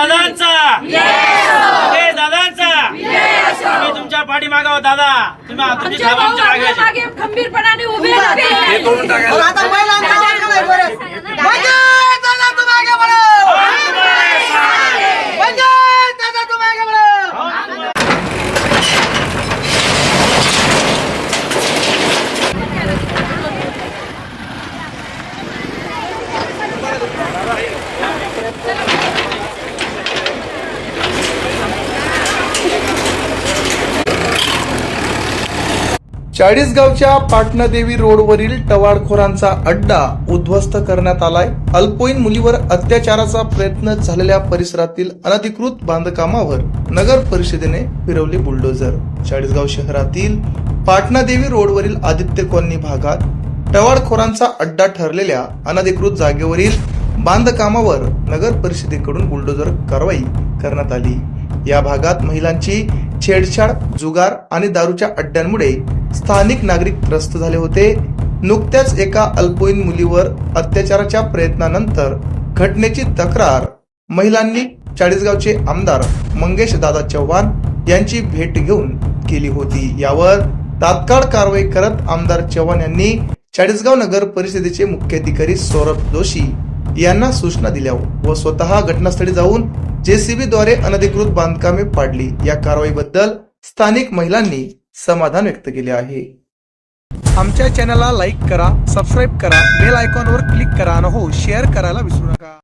दादांचा. योगेश दादांचा. तुम्ही तुमच्या पाठीमागे आहोत दादा. तुम्ही तुमची खंबीरपणाने उभे राहा. चाळीसगावच्या पाटणादेवी रोडवरील टवाळखोरांचा अड्डा उद्ध्वस्त करण्यात आलाय. अल्पवयीन मुलीवर अत्याचाराचा प्रयत्न झालेल्या परिसरातील अनधिकृत बांधकामावर नगर परिषदेने फिरवले बुलडोझर. चाळीसगाव शहरातील पाटणादेवी रोडवरील आदित्य कॉलनी भागात टवाळखोरांचा अड्डा ठरलेल्या अनधिकृत जागेवरील बांधकामावर नगर परिषदेकडून बुलडोझर कारवाई करण्यात आली. या भागात महिलांची छेडछाड जुगार आणि दारूच्या अड्ड्यांमुळे स्थानिक नागरिक त्रस्त झाले होते. नुकत्याच एका अल्पवयीन मुलीवर अत्याचाराच्या प्रयत्नानंतर घटनेची तक्रार महिलांनी चाळीसगावचे आमदार मंगेश दादा चव्हाण यांची भेट घेऊन केली होती. यावर तात्काळ कारवाई करत आमदार चव्हाण यांनी चाळीसगाव नगर परिषदेचे मुख्याधिकारी सौरभ जोशी यांना सूचना दिल्या व स्वतः घटनास्थळी जाऊन जेसीबी द्वारे अनधिकृत बांधकामे पाडली. या कारवाईबद्दल स्थानिक महिलांनी समाधान व्यक्त केले आहे. आमच्या चॅनलला लाईक करा सबस्क्राईब करा बेल आयकॉनवर क्लिक करा आणि हो शेअर करायला विसरू नका.